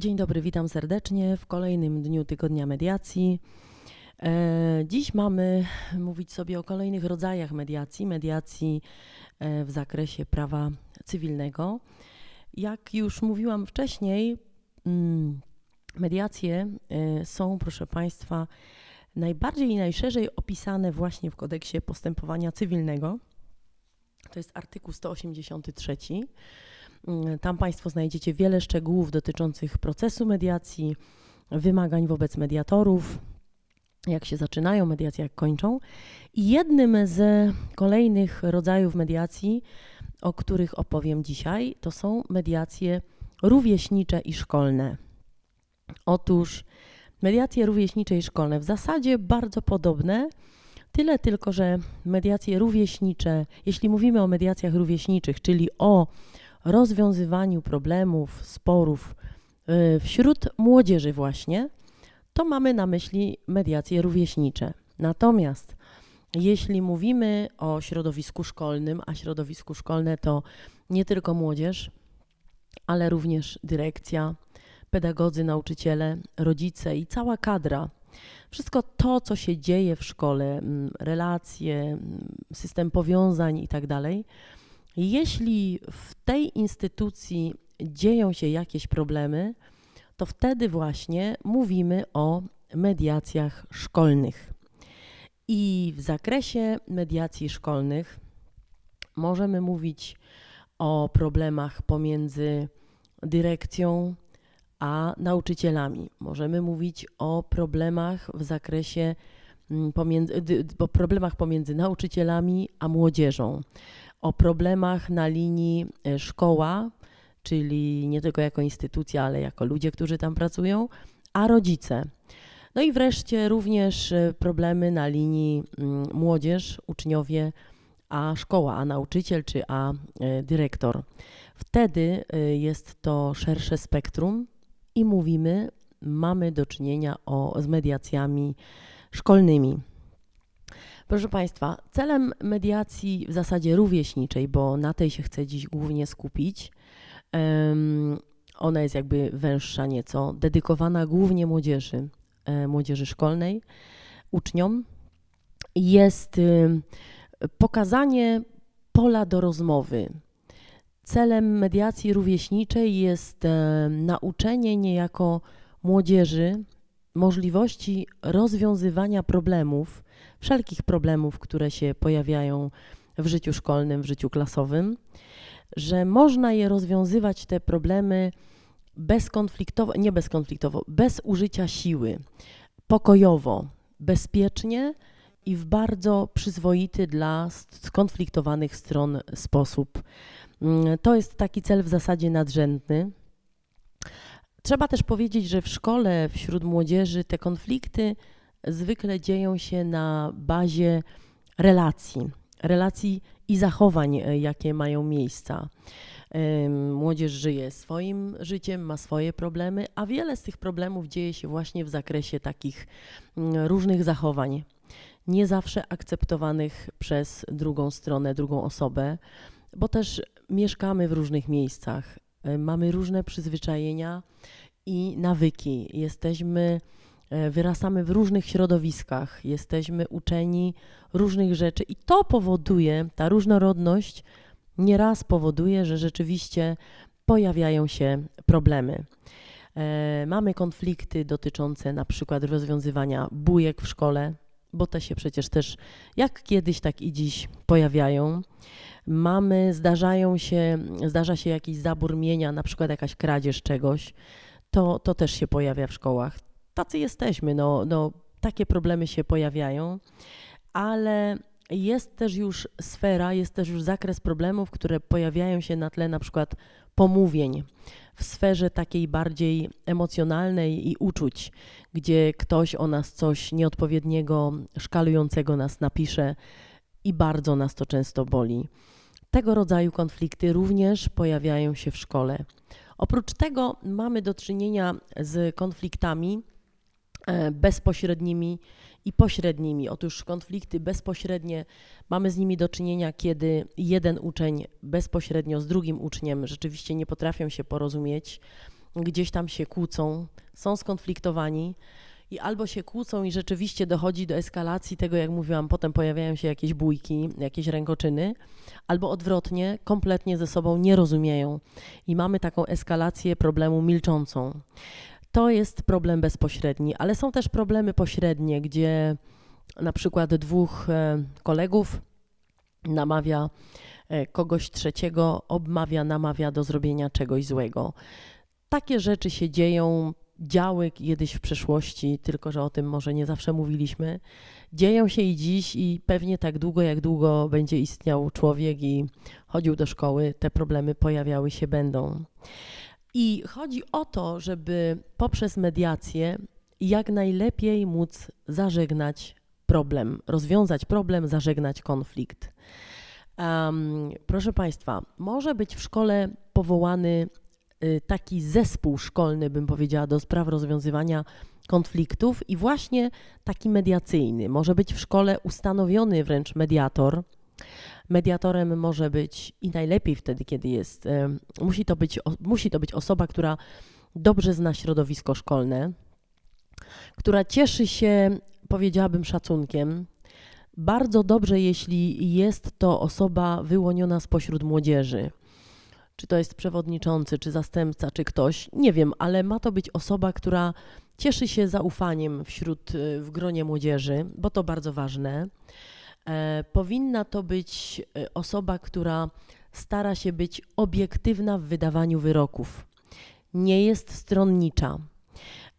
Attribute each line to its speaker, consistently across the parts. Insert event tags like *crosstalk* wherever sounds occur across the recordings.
Speaker 1: Dzień dobry, witam serdecznie w kolejnym dniu tygodnia mediacji. E, Dziś mamy mówić sobie o kolejnych rodzajach mediacji, mediacji e, w zakresie prawa cywilnego. Jak już mówiłam wcześniej, mm, mediacje e, są, proszę Państwa, najbardziej i najszerzej opisane właśnie w kodeksie postępowania cywilnego. To jest artykuł 183. Mm, Tam Państwo znajdziecie wiele szczegółów dotyczących procesu mediacji, wymagań wobec mediatorów, jak się zaczynają mediacje, jak kończą. I jednym z kolejnych rodzajów mediacji, o których opowiem dzisiaj, to są mediacje rówieśnicze i szkolne. Otóż mediacje rówieśnicze i szkolne w zasadzie bardzo podobne, tyle tylko, że mediacje rówieśnicze, jeśli mówimy o mediacjach rówieśniczych, czyli o rozwiązywaniu problemów, sporów y, wśród młodzieży właśnie, to mamy na myśli mediacje rówieśnicze. Natomiast jeśli mówimy o środowisku szkolnym, a środowisku szkolne to nie tylko młodzież, ale również dyrekcja, pedagodzy, nauczyciele, rodzice i cała kadra. Wszystko to, co się dzieje w szkole, mm, relacje, mm, system powiązań i tak jeśli w tej instytucji dzieją się jakieś problemy, to wtedy właśnie mówimy o mediacjach szkolnych. I w zakresie mediacji szkolnych możemy mówić o problemach pomiędzy dyrekcją a nauczycielami. Możemy mówić o problemach w zakresie mm, pomiędzy, problemach pomiędzy nauczycielami a młodzieżą o problemach na linii e, szkoła, czyli nie tylko jako instytucja, ale jako ludzie, którzy tam pracują, a rodzice. No i wreszcie również e, problemy na linii mm, młodzież, uczniowie, a szkoła, a nauczyciel czy a e, dyrektor. Wtedy jest to szersze spektrum i mówimy, mamy do czynienia o, z mediacjami szkolnymi. Proszę Państwa, celem mediacji w zasadzie rówieśniczej, bo na tej się chcę dziś głównie skupić, em, ona jest jakby węższa nieco, dedykowana głównie młodzieży, e, młodzieży szkolnej, uczniom, jest ym, pokazanie pola do rozmowy. Celem mediacji rówieśniczej jest e, nauczenie niejako młodzieży możliwości rozwiązywania problemów, wszelkich problemów, które się pojawiają w życiu szkolnym, w życiu klasowym, że można je rozwiązywać te problemy bezkonfliktowo, nie bezkonfliktowo, bez użycia siły, pokojowo, bezpiecznie i w bardzo przyzwoity dla skonfliktowanych stron sposób. Mm, To jest taki cel w zasadzie nadrzędny. Trzeba też powiedzieć, że w szkole wśród młodzieży te konflikty zwykle dzieją się na bazie relacji, relacji i zachowań, e, jakie mają miejsca. Młodzież żyje swoim życiem, ma swoje problemy, a wiele z tych problemów dzieje się właśnie w zakresie takich różnych zachowań, nie zawsze akceptowanych przez drugą stronę, drugą osobę, bo też mieszkamy w różnych miejscach, y, mamy różne przyzwyczajenia i nawyki. Jesteśmy, e, wyrastamy w różnych środowiskach, jesteśmy uczeni różnych rzeczy i to powoduje, ta różnorodność nieraz powoduje, że rzeczywiście pojawiają się problemy. E, Mamy konflikty dotyczące na przykład rozwiązywania bujek w szkole, bo te się przecież też jak kiedyś, tak i dziś pojawiają. Mamy, zdarzają się, zdarza się jakiś zabór mienia, na przykład jakaś kradzież czegoś, to, to też się pojawia w szkołach. Tacy jesteśmy, no, no, takie problemy się pojawiają, ale jest też już sfera, jest też już zakres problemów, które pojawiają się na tle na przykład pomówień w sferze takiej bardziej emocjonalnej i uczuć, gdzie ktoś o nas coś nieodpowiedniego, szkalującego nas napisze i bardzo nas to często boli. Tego rodzaju konflikty również pojawiają się w szkole. Oprócz tego mamy do czynienia z konfliktami bezpośrednimi i pośrednimi. Otóż konflikty bezpośrednie mamy z nimi do czynienia, kiedy jeden uczeń bezpośrednio z drugim uczniem rzeczywiście nie potrafią się porozumieć gdzieś tam się kłócą, są skonfliktowani i albo się kłócą i rzeczywiście dochodzi do eskalacji tego, jak mówiłam, potem pojawiają się jakieś bójki, jakieś rękoczyny, albo odwrotnie, kompletnie ze sobą nie rozumieją i mamy taką eskalację problemu milczącą. To jest problem bezpośredni, ale są też problemy pośrednie, gdzie na przykład dwóch e, kolegów namawia e, kogoś trzeciego, obmawia, namawia do zrobienia czegoś złego. Takie rzeczy się dzieją, działy kiedyś w przeszłości, tylko że o tym może nie zawsze mówiliśmy. Dzieją się i dziś, i pewnie tak długo, jak długo będzie istniał człowiek i chodził do szkoły, te problemy pojawiały się będą. I chodzi o to, żeby poprzez mediację jak najlepiej móc zażegnać problem, rozwiązać problem, zażegnać konflikt. Um, proszę Państwa, może być w szkole powołany y, taki zespół szkolny, bym powiedziała, do spraw rozwiązywania konfliktów i właśnie taki mediacyjny. Może być w szkole ustanowiony wręcz mediator. Mediatorem może być i najlepiej wtedy, kiedy jest, y, musi to być, musi to być osoba, która dobrze zna środowisko szkolne, która cieszy się, powiedziałabym, szacunkiem. Bardzo dobrze, jeśli jest to osoba wyłoniona spośród młodzieży. Czy to jest przewodniczący, czy zastępca, czy ktoś, nie wiem, ale ma to być osoba, która cieszy się zaufaniem wśród, y, w gronie młodzieży, bo to bardzo ważne. E, powinna to być y, osoba, która stara się być obiektywna w wydawaniu wyroków. Nie jest stronnicza.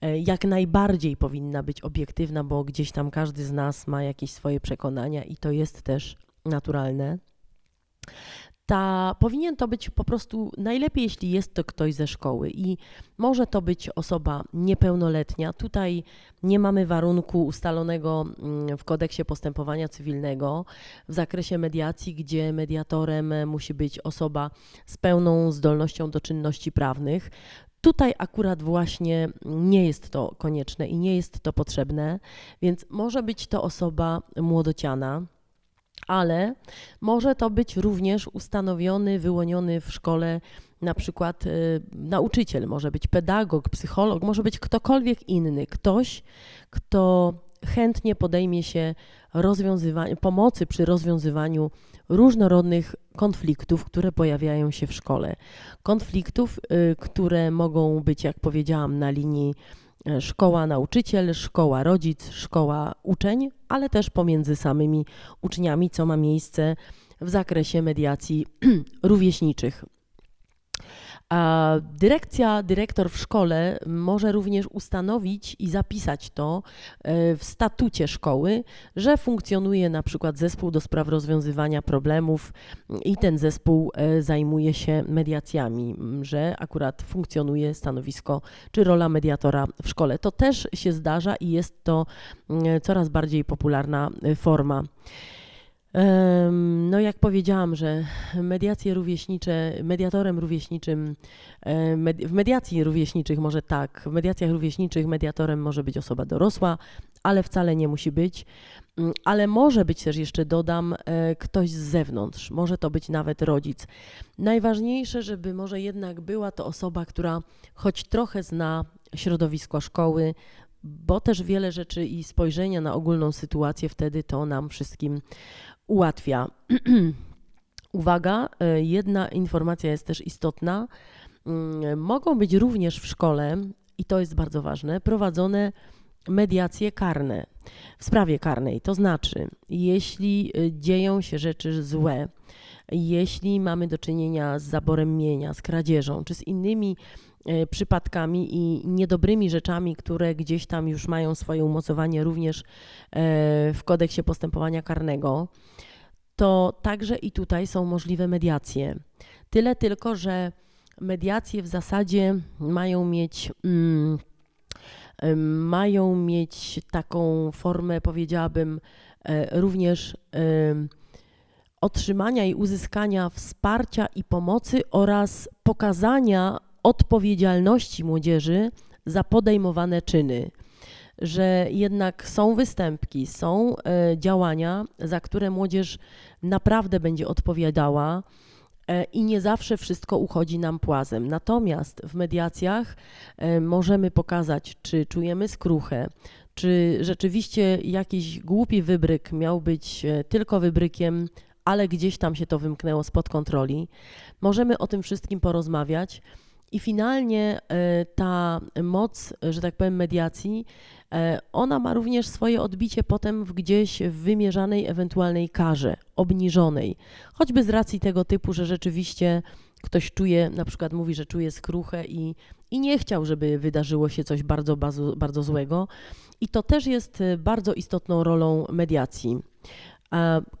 Speaker 1: E, jak najbardziej powinna być obiektywna, bo gdzieś tam każdy z nas ma jakieś swoje przekonania i to jest też naturalne. Ta, powinien to być po prostu najlepiej, jeśli jest to ktoś ze szkoły i może to być osoba niepełnoletnia. Tutaj nie mamy warunku ustalonego mm, w kodeksie postępowania cywilnego w zakresie mediacji, gdzie mediatorem musi być osoba z pełną zdolnością do czynności prawnych. Tutaj akurat właśnie nie jest to konieczne i nie jest to potrzebne, więc może być to osoba młodociana, ale może to być również ustanowiony, wyłoniony w szkole na przykład y, nauczyciel, może być pedagog, psycholog, może być ktokolwiek inny, ktoś, kto chętnie podejmie się pomocy przy rozwiązywaniu różnorodnych konfliktów, które pojawiają się w szkole. Konfliktów, y, które mogą być, jak powiedziałam, na linii szkoła nauczyciel, szkoła rodzic, szkoła uczeń, ale też pomiędzy samymi uczniami, co ma miejsce w zakresie mediacji *clears throat* rówieśniczych. Dyrekcja, dyrektor w szkole może również ustanowić i zapisać to e, w statucie szkoły, że funkcjonuje na przykład zespół do spraw rozwiązywania problemów i ten zespół e, zajmuje się mediacjami, że akurat funkcjonuje stanowisko czy rola mediatora w szkole. To też się zdarza i jest to coraz bardziej popularna e, forma. No, jak powiedziałam, że mediacje rówieśnicze, mediatorem rówieśniczym, w mediacji rówieśniczych może tak, w mediacjach rówieśniczych mediatorem może być osoba dorosła, ale wcale nie musi być. Mm, ale może być też jeszcze, dodam, e, ktoś z zewnątrz, może to być nawet rodzic. Najważniejsze, żeby może jednak była to osoba, która choć trochę zna środowisko szkoły, bo też wiele rzeczy i spojrzenia na ogólną sytuację wtedy to nam wszystkim ułatwia. *clears throat* Uwaga, e, jedna informacja jest też istotna. Mm, mogą być również w szkole, i to jest bardzo ważne, prowadzone mediacje karne w sprawie karnej. To znaczy, jeśli e, dzieją się rzeczy złe, jeśli mamy do czynienia z zaborem mienia, z kradzieżą czy z innymi przypadkami i niedobrymi rzeczami, które gdzieś tam już mają swoje umocowanie również w kodeksie postępowania karnego, to także i tutaj są możliwe mediacje. Tyle tylko, że mediacje w zasadzie mają mieć. Mm, mają mieć taką formę, powiedziałabym, e, również otrzymania i uzyskania wsparcia i pomocy oraz pokazania odpowiedzialności młodzieży za podejmowane czyny że jednak są występki, są e, działania, za które młodzież naprawdę będzie odpowiadała. e, i nie zawsze wszystko uchodzi nam płazem. Natomiast w mediacjach e, możemy pokazać, czy czujemy skruchę, czy rzeczywiście jakiś głupi wybryk miał być tylko wybrykiem, ale gdzieś tam się to wymknęło spod kontroli. Możemy o tym wszystkim porozmawiać. I finalnie e, ta moc, że tak powiem, mediacji, e, ona ma również swoje odbicie potem w gdzieś w wymierzanej ewentualnej karze, obniżonej. Choćby z racji tego typu, że rzeczywiście ktoś czuje, na przykład mówi, że czuje skruchę i, i nie chciał, żeby wydarzyło się coś bardzo, bardzo, bardzo złego. I to też jest e, bardzo istotną rolą mediacji.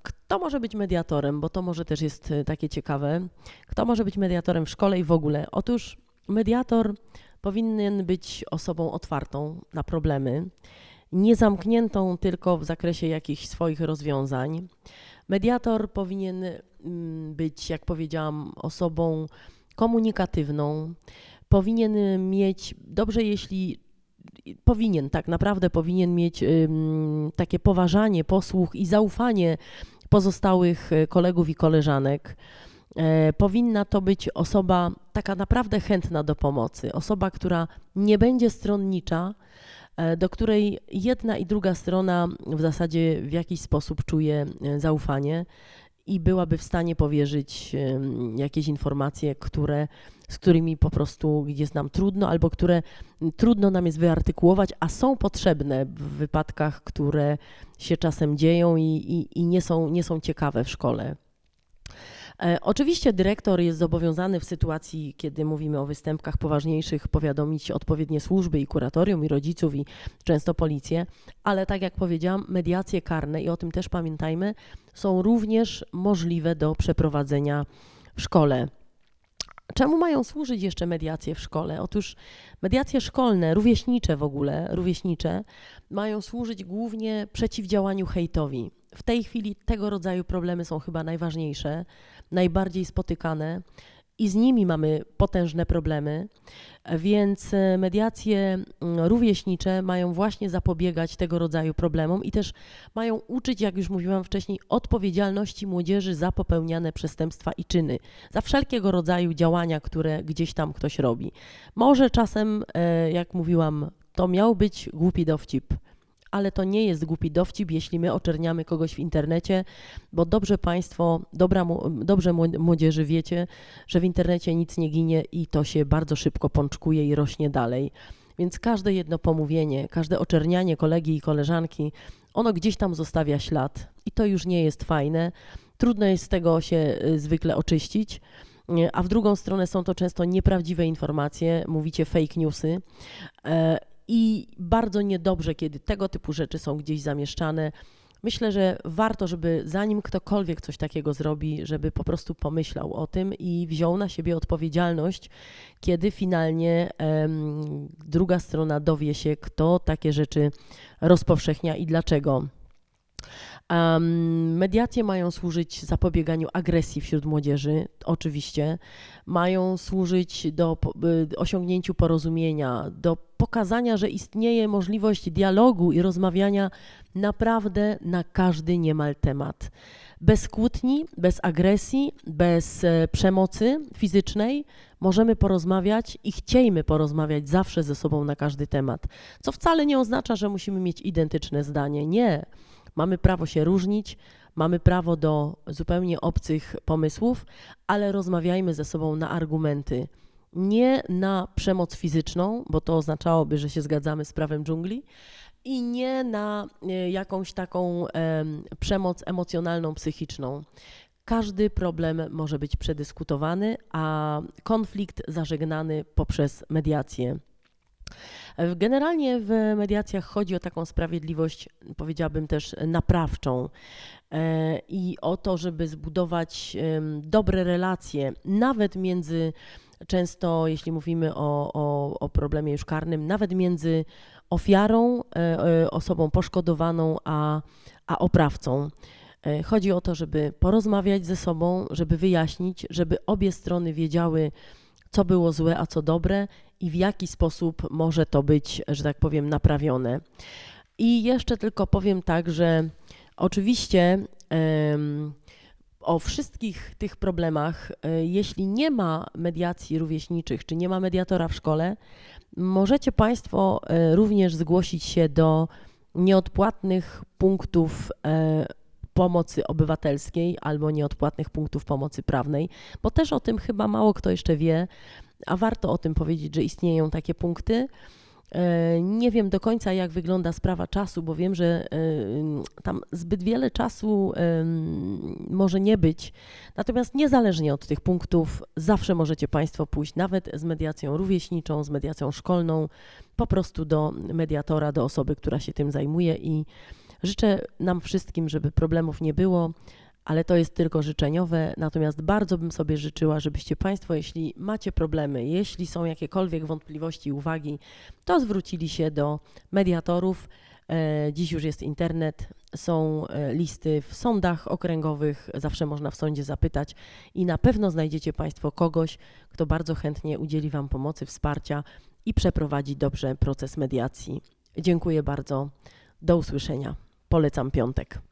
Speaker 1: Kto może być mediatorem? Bo to może też jest e, takie ciekawe. Kto może być mediatorem w szkole i w ogóle? Otóż mediator powinien być osobą otwartą na problemy, nie zamkniętą tylko w zakresie jakichś swoich rozwiązań. Mediator powinien mm, być, jak powiedziałam, osobą komunikatywną, powinien mieć, dobrze jeśli powinien, tak naprawdę powinien mieć takie poważanie, posłuch i zaufanie pozostałych e, kolegów i koleżanek. E, powinna to być osoba taka naprawdę chętna do pomocy, osoba, która nie będzie stronnicza, e, do której jedna i druga strona w zasadzie w jakiś sposób czuje zaufanie i byłaby w stanie powierzyć jakieś informacje, które, z którymi po prostu jest nam trudno, albo które trudno nam jest wyartykułować, a są potrzebne w wypadkach, które się czasem dzieją i, i, i nie, są, nie są ciekawe w szkole. E, Oczywiście dyrektor jest zobowiązany w sytuacji, kiedy mówimy o występkach poważniejszych, powiadomić odpowiednie służby i kuratorium, i rodziców, i często policję, ale tak jak powiedziałam, mediacje karne, i o tym też pamiętajmy, są również możliwe do przeprowadzenia w szkole. Czemu mają służyć jeszcze mediacje w szkole? Otóż mediacje szkolne, rówieśnicze w ogóle, rówieśnicze, mają służyć głównie przeciwdziałaniu hejtowi. W tej chwili tego rodzaju problemy są chyba najważniejsze, najbardziej spotykane i z nimi mamy potężne problemy, więc e, mediacje mm, rówieśnicze mają właśnie zapobiegać tego rodzaju problemom i też mają uczyć, jak już mówiłam wcześniej, odpowiedzialności młodzieży za popełniane przestępstwa i czyny, za wszelkiego rodzaju działania, które gdzieś tam ktoś robi. Może czasem, e, jak mówiłam, to miał być głupi dowcip, ale to nie jest głupi dowcip, jeśli my oczerniamy kogoś w internecie, bo dobrze Państwo, dobra, dobrze mło- młodzieży wiecie, że w internecie nic nie ginie i to się bardzo szybko pączkuje i rośnie dalej. Więc każde jedno pomówienie, każde oczernianie kolegi i koleżanki, ono gdzieś tam zostawia ślad i to już nie jest fajne. Trudno jest z tego się y, zwykle oczyścić. Nie, A w drugą stronę są to często nieprawdziwe informacje, mówicie fake newsy. I bardzo niedobrze, kiedy tego typu rzeczy są gdzieś zamieszczane. Myślę, że warto, żeby zanim ktokolwiek coś takiego zrobi, żeby po prostu pomyślał o tym i wziął na siebie odpowiedzialność, kiedy finalnie em, druga strona dowie się, kto takie rzeczy rozpowszechnia i dlaczego. Em, mediacje mają służyć zapobieganiu agresji wśród młodzieży, oczywiście. Mają służyć do y, osiągnięciu porozumienia, do pokazania, że istnieje możliwość dialogu i rozmawiania naprawdę na każdy niemal temat. Bez kłótni, bez agresji, bez e, przemocy fizycznej możemy porozmawiać i chciejmy porozmawiać zawsze ze sobą na każdy temat. Co wcale nie oznacza, że musimy mieć identyczne zdanie. Nie. Mamy prawo się różnić, mamy prawo do zupełnie obcych pomysłów, ale rozmawiajmy ze sobą na argumenty. Nie na przemoc fizyczną, bo to oznaczałoby, że się zgadzamy z prawem dżungli, i nie na e, jakąś taką em, przemoc emocjonalną, psychiczną. Każdy problem może być przedyskutowany, a konflikt zażegnany poprzez mediację. Generalnie w mediacjach chodzi o taką sprawiedliwość, powiedziałabym też naprawczą e, i o to, żeby zbudować dobre relacje, nawet między, często jeśli mówimy o, o, o problemie już karnym, nawet między ofiarą, e, e, osobą poszkodowaną, a, a oprawcą. Chodzi o to, żeby porozmawiać ze sobą, żeby wyjaśnić, żeby obie strony wiedziały, co było złe, a co dobre i w jaki sposób może to być, że tak powiem, naprawione. I jeszcze tylko powiem tak, że oczywiście o wszystkich tych problemach, e, jeśli nie ma mediacji rówieśniczych, czy nie ma mediatora w szkole, możecie Państwo e, również zgłosić się do nieodpłatnych punktów e, pomocy obywatelskiej albo nieodpłatnych punktów pomocy prawnej, bo też o tym chyba mało kto jeszcze wie, a warto o tym powiedzieć, że istnieją takie punkty. E, Nie wiem do końca, jak wygląda sprawa czasu, bo wiem, że e, tam zbyt wiele czasu może nie być. Natomiast niezależnie od tych punktów, zawsze możecie Państwo pójść nawet z mediacją rówieśniczą, z mediacją szkolną, po prostu do mediatora, do osoby, która się tym zajmuje i życzę nam wszystkim, żeby problemów nie było, ale to jest tylko życzeniowe. Natomiast bardzo bym sobie życzyła, żebyście Państwo, jeśli macie problemy, jeśli są jakiekolwiek wątpliwości, uwagi, to zwrócili się do mediatorów. E, Dziś już jest internet, są e, listy w sądach okręgowych, zawsze można w sądzie zapytać i na pewno znajdziecie Państwo kogoś, kto bardzo chętnie udzieli Wam pomocy, wsparcia i przeprowadzi dobrze proces mediacji. Dziękuję bardzo. Do usłyszenia. Polecam piątek.